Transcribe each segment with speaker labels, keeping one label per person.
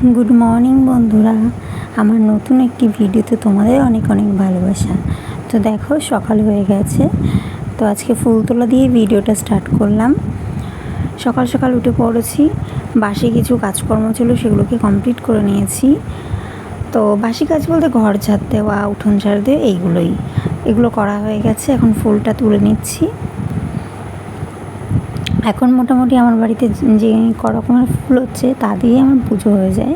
Speaker 1: Good morning বন্ধুরা। আমার নতুন একটি ভিডিওতে তোমাদের অনেক অনেক ভালোবাসা। তো দেখো, সকাল হয়ে গেছে। তো আজকে ফুল তোলা দিয়ে ভিডিওটা স্টার্ট করলাম। সকাল সকাল উঠে পড়েছি। বাসি কিছু কাজকর্ম ছিল, সেগুলোকে কমপ্লিট করে নিয়েছি। তো বাসি কাজ বলতে ঘর ঝাড় দেওয়া, উঠোন ঝাড় দেওয়া, এইগুলোই। এগুলো করা হয়ে গেছে। এখন ফুলটা তুলে নিচ্ছি। এখন মোটামুটি আমার বাড়িতে যে ক রকমের ফুল হচ্ছে, তা দিয়ে আমার পুজো হয়ে যায়।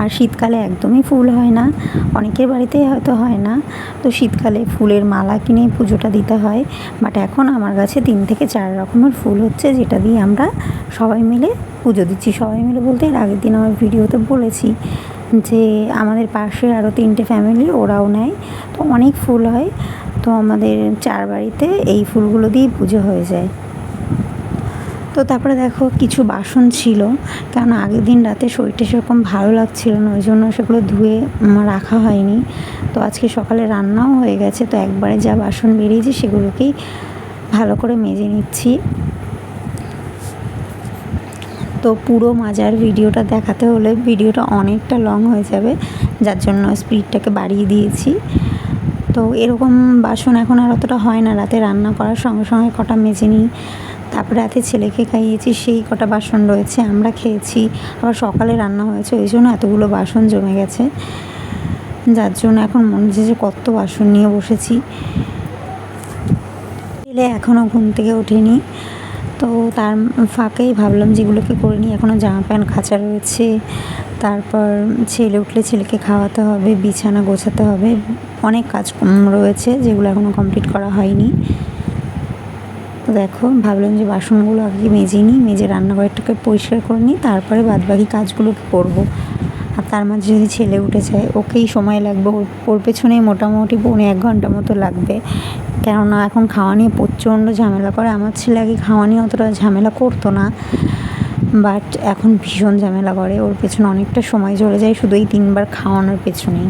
Speaker 1: আর শীতকালে একদমই ফুল হয় না, অনেকের বাড়িতেই হয়তো হয় না। তো শীতকালে ফুলের মালা কিনে পুজোটা দিতে হয়। বাট এখন আমার কাছে তিন থেকে চার রকমের ফুল হচ্ছে, যেটা দিয়ে আমরা সবাই মিলে পুজো দিচ্ছি। সবাই মিলে বলতে এর আগের দিন আমার ভিডিওতে বলেছি যে আমাদের পাশে আরও তিনটে ফ্যামিলি ওরাও নেয়। তো অনেক ফুল হয়। তো আমাদের চার বাড়িতে এই ফুলগুলো দিয়েই পুজো হয়ে যায়। তো তারপরে দেখো কিছু বাসন ছিল কেন আগের দিন রাতে শরীরটা সেরকম ভালো লাগছিল না, ওই জন্য সেগুলো ধুয়ে রাখা হয়নি। তো আজকে সকালে রান্নাও হয়ে গেছে, তো একবারে যা বাসন বেরিয়েছে সেগুলোকেই ভালো করে মেজে নিচ্ছি। তো পুরো মাজার ভিডিওটা দেখাতে হলে ভিডিওটা অনেকটা লং হয়ে যাবে, যার জন্য স্পিডটাকে বাড়িয়ে দিয়েছি। তো এরকম বাসন এখন আর অতটা হয় না, রাতে রান্না করার সঙ্গে সঙ্গে কটা মেজে নিই। তারপরে রাতে ছেলেকে খাইয়েছি, সেই কটা বাসন রয়েছে আমরা খেয়েছি। আবার সকালে রান্না হয়েছে, ওই জন্য এতগুলো বাসন জমে গেছে। যার জন্য এখন মনে হচ্ছে যে কত বাসন নিয়ে বসেছি। ছেলে এখনও ঘুম থেকে ওঠেনি তো তার ফাঁকেই ভাবলাম যেগুলোকে করে নিই। এখনও জামা প্যান্ট খাঁচা রয়েছে। তারপর ছেলে উঠলে ছেলেকে খাওয়াতে হবে, বিছানা গোছাতে হবে। অনেক কাজ রয়েছে যেগুলো এখনও কমপ্লিট করা হয়নি। দেখো, ভাবলাম যে বাসনগুলো আগে মেজে নিই, মেজে রান্নাঘরটাকে পরিষ্কার করে নিই, তারপরে বাদবাকি কাজগুলোকে করব। আর তার মাঝে যদি ছেলে উঠে যায়, ওকেই সময় লাগবে, ওর পেছনেই মোটামুটি পৌনে এক ঘণ্টা মতো লাগবে। কেননা এখন খাওয়া নিয়ে প্রচণ্ড ঝামেলা করে, আমার ছেলে আগে খাওয়া নিয়ে অতটা ঝামেলা করতো না, বাট এখন ভীষণ ঝামেলা করে, ওর পেছনে অনেকটা সময় চলে যায়, শুধু এই তিনবার খাওয়ানোর পেছনেই।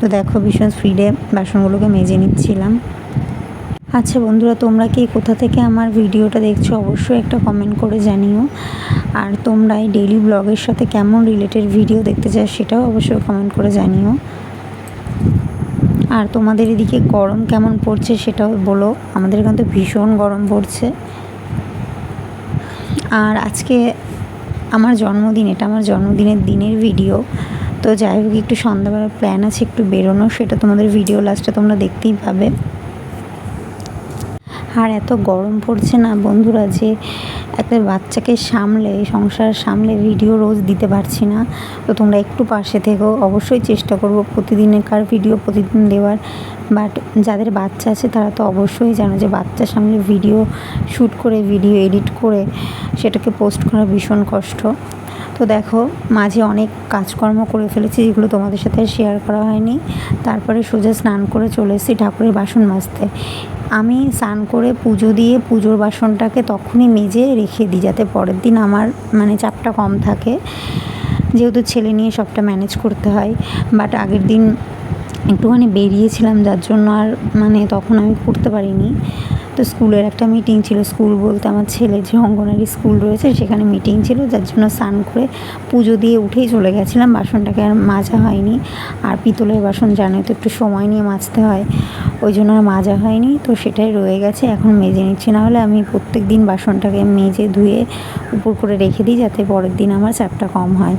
Speaker 1: তো দেখো, ভীষণ স্পিডে বাসনগুলোকে মেজে নিচ্ছিলাম। আচ্ছা বন্ধুরা, তোমরা কি কোথা থেকে আমার ভিডিওটা দেখছ অবশ্যই একটা কমেন্ট করে জানিও। আর তোমরা এই ডেইলি ব্লগের সাথে কেমন রিলেটেড ভিডিও দেখতে চাও সেটাও অবশ্যই কমেন্ট করে জানিও। আর তোমাদের এদিকে গরম কেমন পড়ছে সেটাও বলো, আমাদের এখানে তো ভীষণ গরম পড়ছে। আর আজকে আমার জন্মদিন, এটা আমার জন্মদিনের দিনের ভিডিও তো যাই হোক, একটু সন্ধ্যাবেলার প্ল্যান আছে একটু বেরোনো, সেটা তোমাদের ভিডিও লাস্টে তোমরা দেখতেই পাবে। আর এত গরম পড়ছে না বন্ধুরা যে একটা বাচ্চাকে সামলে, সংসার সামলে ভিডিও রোজ দিতে পারছি না। তো তোমরা একটু পাশে থেকেও অবশ্যই চেষ্টা করব প্রতিদিনেরকার ভিডিও প্রতিদিন দেওয়ার। বাট যাদের বাচ্চা আছে তারা তো অবশ্যই জানো যে বাচ্চা সামলে ভিডিও শ্যুট করে ভিডিও এডিট করে সেটাকে পোস্ট করা ভীষণ কষ্ট। তো দেখো, মাঝে অনেক কাজকর্ম করে ফেলেছি যেগুলো তোমাদের সাথে শেয়ার করা হয়নি। তারপরে সোজা স্নান করে চলে এসেছি ঠাকুরের বাসন মাজতে। আমি স্নান করে পুজো দিয়ে পুজোর বাসনটাকে তখনই মেজে রেখে দিই যাতে পরের দিন আমার মানে চাপটা কম থাকে। যেহেতু ছেলে নিয়ে সবটা ম্যানেজ করতে হয়। বাট আগের দিন একটুখানি বেরিয়েছিলাম যার জন্য আর মানে তখন আমি করতে পারিনি। তো স্কুলের একটা মিটিং ছিল, স্কুল বলতে আমার ছেলে যে অঙ্গনারী স্কুল রয়েছে সেখানে মিটিং ছিল, যার জন্য স্নান করে পুজো দিয়ে উঠেই চলে গেছিলাম। বাসনটাকে আর মাজা হয়নি। আর পিতলের বাসন জানোই তো, একটু সময় নিয়ে মাজতে হয়। ওই জন্য আর মাজা হয়নি। তো সেটাই রয়ে গেছে, এখন মেজে নিচ্ছি। না হলে আমি প্রত্যেক দিন বাসনটাকে মেজে ধুয়ে উপর করে রেখে দিই, যাতে পরের দিন আমার চাপটা কম হয়।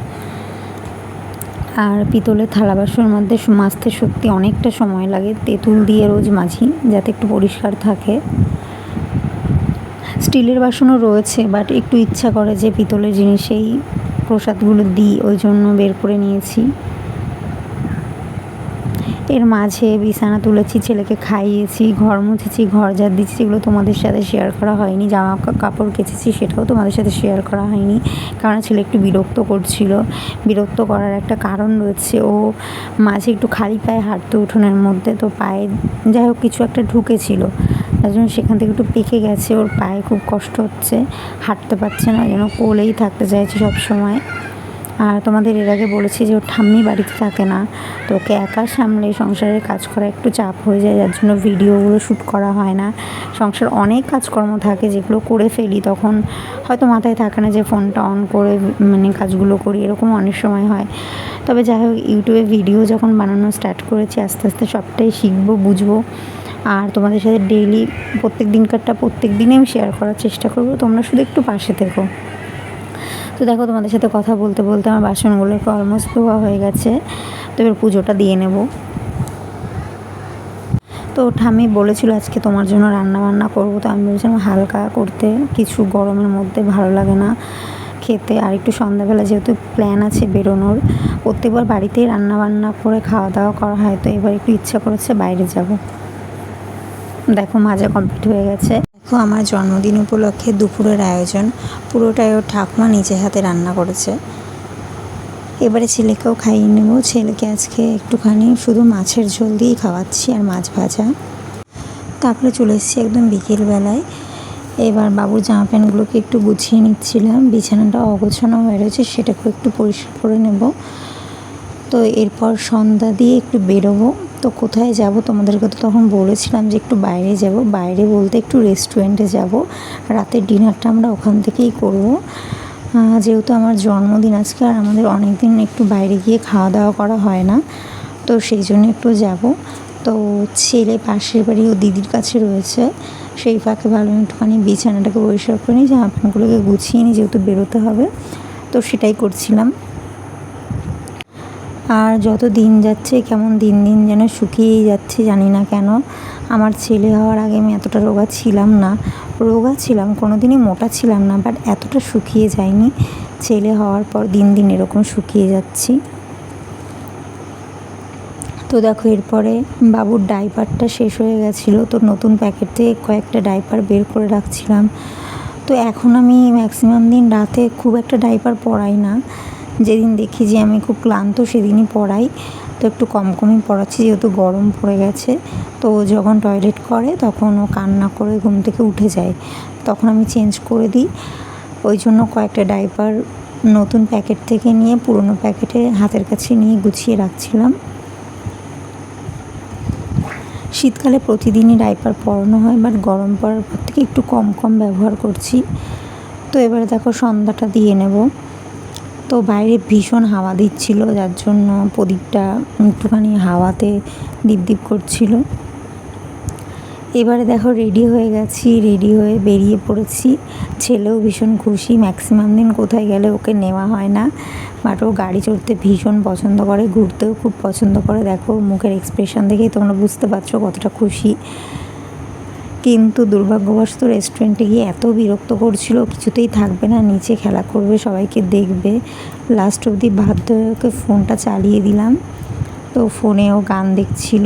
Speaker 1: আর পিতলের থালা বাসনের মধ্যে মাজতে সত্যি অনেকটা সময় লাগে। তেঁতুল দিয়ে রোজ মাঝি যাতে একটু পরিষ্কার থাকে। স্টিলের বাসনও রয়েছে বাট একটু ইচ্ছা করে যে পিতলের জিনিসেই প্রসাদগুলো দিই, ওই জন্য বের করে নিয়েছি। এর মাঝে বিছানা তুলেছি, ছেলেকে খাইয়েছি, ঘর মুছেছি, ঘর ঝাড় দিচ্ছি সেগুলো তোমাদের সাথে শেয়ার করা হয়নি। জামা কাপড় কেচেছি, সেটাও তোমাদের সাথে শেয়ার করা হয়নি। কারণ ছেলে একটু বিরক্ত করছিল। বিরক্ত করার একটা কারণ রয়েছে, ও মাঝে একটু খালি পায়ে হাঁটতে উঠোনের মধ্যে, তো পায়ে যাই হোক কিছু একটা ঢুকেছিল। তার জন্য সেখান থেকে একটু পেকে গেছে, ওর পায়ে খুব কষ্ট হচ্ছে, হাঁটতে পারছে না, যেন কোলেই থাকতে চাইছে সব সময় আর তোমাদের এর আগে বলেছি যে ওর ঠাম্মি বাড়িতে থাকে না, তো ওকে একা সামলে সংসারের কাজ করা একটু চাপ হয়ে যায়, যার জন্য ভিডিওগুলো শ্যুট করা হয় না। সংসার অনেক কাজকর্ম থাকে যেগুলো করে ফেলি, তখন হয়তো মাথায় থাকে না যে ফোনটা অন করে মানে কাজগুলো করি, এরকম অনেক সময় হয়। তবে যাই হোক, ইউটিউবে ভিডিও যখন বানানো স্টার্ট করেছি, আস্তে আস্তে সবটাই শিখব, বুঝব। আর তোমাদের সাথে ডেইলি প্রত্যেক দিনকারটা প্রত্যেক দিনে আমি শেয়ার করার চেষ্টা করব, তোমরা শুধু একটু পাশে থেকো। তো দেখো, তোমাদের সাথে কথা বলতে বলতে আমার বাসনগুলো একটু অলমোস্ট ধোয়া হয়ে গেছে। তো এবার পুজোটা দিয়ে নেব। তো ঠাম্মি বলেছিল আজকে তোমার জন্য রান্না বান্না করব, তো আমি বলেছিলাম হালকা করতে, কিছু গরমের মধ্যে ভালো লাগে না খেতে। আর একটু সন্ধ্যাবেলা যেহেতু প্ল্যান আছে বেরোনোর, প্রত্যেকবার বাড়িতেই রান্না বান্না করে খাওয়া দাওয়া করা হয়, তো এবার একটু ইচ্ছা করেছে বাইরে যাব। দেখো, মাজা কমপ্লিট হয়ে গেছে। আমার জন্মদিন উপলক্ষে দুপুরের আয়োজন। পুরোটাই ওর ঠাকুমা নিজে হাতে রান্না করেছে। এবারে ছেলেকেও খাইয়ে নেব। ছেলেকে আজকে একটুখানি শুধু মাছের ঝোল দিয়েই খাওয়াচ্ছি আর মাছ ভাজা। তারপরে চলে এসেছি একদম বিকেলবেলায়। এবার বাবুর জামা প্যান্টগুলোকে একটু গুছিয়ে নিচ্ছিলাম। বিছানাটা অগোছানো হয়ে রয়েছে, সেটাকেও একটু পরিষ্কার করে নেব। তো এরপর সন্ধ্যা দিয়ে একটু বেরোবো। তো কোথায় যাব? তোমাদেরকে তো তখন বলেছিলাম যে একটু বাইরে যাব। বাইরে বলতে একটু রেস্টুরেন্টে যাব। রাতের ডিনারটা আমরা ওখান থেকেই করব। যেহেতু আমার জন্মদিন আজকে আর আমাদের অনেক দিন একটু বাইরে গিয়ে খাওয়া দাওয়া করা হয় না, তো সেই জন্য একটু যাব। তো ছেলে পাশের বাড়ি ও দিদির কাছে রয়েছে। সেই ফাঁকে ভালো একটুখানি বিছানাটাকে পরিষ্কার করে নিই জামা প্যান্টগুলোকে গুছিয়ে নিই যেহেতু বেরোতে হবে, তো সেটাই করছিলাম। আর যত দিন যাচ্ছে, কেমন দিন দিন যেন শুকিয়েই যাচ্ছে জানি না কেন। আমার ছেলে হওয়ার আগে আমি এতটা রোগা ছিলাম না। রোগা ছিলাম কোনো দিনই মোটা ছিলাম না বাট এতটা শুকিয়ে যায়নি। ছেলে হওয়ার পর দিন দিন এরকম শুকিয়ে যাচ্ছি। তো দেখো, এরপরে বাবুর ডাইপারটা শেষ হয়ে গেছিল, তো নতুন প্যাকেট থেকে কয়েকটা ডাইপার বের করে রাখছিলাম। তো এখন আমি ম্যাক্সিমাম দিন রাতে খুব একটা ডাইপার পরাই না। যেদিন দেখি যে আমি খুব ক্লান্ত, সেদিনই পড়াই। তো একটু কম কমই পড়াচ্ছি, যেহেতু গরম পড়ে গেছে। তো যখন টয়লেট করে, তখন ও কান্না করে ঘুম থেকে উঠে যায়। তখন আমি চেঞ্জ করে দিই। ওই জন্য কয়েকটা ডাইপার নতুন প্যাকেট থেকে নিয়ে, পুরনো প্যাকেটে হাতের কাছে নিয়ে গুছিয়ে রাখছিলাম। শীতকালে প্রতিদিনই ডাইপার পরানো হয়, বাট গরম পড়ার পর থেকে একটু কম কম ব্যবহার করছি। তো এবারে দেখো সন্ধ্যাটা দিয়ে নেব। তো বাইরে ভীষণ হাওয়া দিচ্ছিল, যার জন্য প্রদীপটা একটুখানি হাওয়াতে দীপ দীপ করছিল। এবারে দেখো রেডি হয়ে গেছি রেডি হয়ে বেরিয়ে পড়েছি। ছেলেও ভীষণ খুশি ম্যাক্সিমাম দিন কোথায় গেলে ওকে নেওয়া হয় না। বাট ও গাড়ি চড়তে ভীষণ পছন্দ করে, ঘুরতেও খুব পছন্দ করে। দেখো মুখের এক্সপ্রেশন দেখেই তোমরা বুঝতে পারছ কতটা খুশি। কিন্তু দুর্ভাগ্যবশত রেস্টুরেন্টে গিয়ে এত বিরক্ত করছিল, কিছুতেই থাকবে না, নিচে খেলা করবে, সবাইকে দেখবে। লাস্ট অবধি বাধ্য ওকে ফোনটা চালিয়ে দিলাম। তো ফোনেও গান দেখছিল।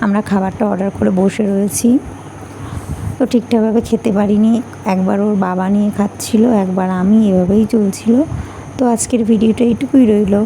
Speaker 1: আমরা খাবারটা অর্ডার করে বসে রয়েছি। তো ঠিকঠাকভাবে খেতে পারিনি। একবার ওর বাবা নিয়ে খাচ্ছিল, একবার আমি, এভাবেই চলছিল। তো আজকের ভিডিওটা এইটুকুই রইল।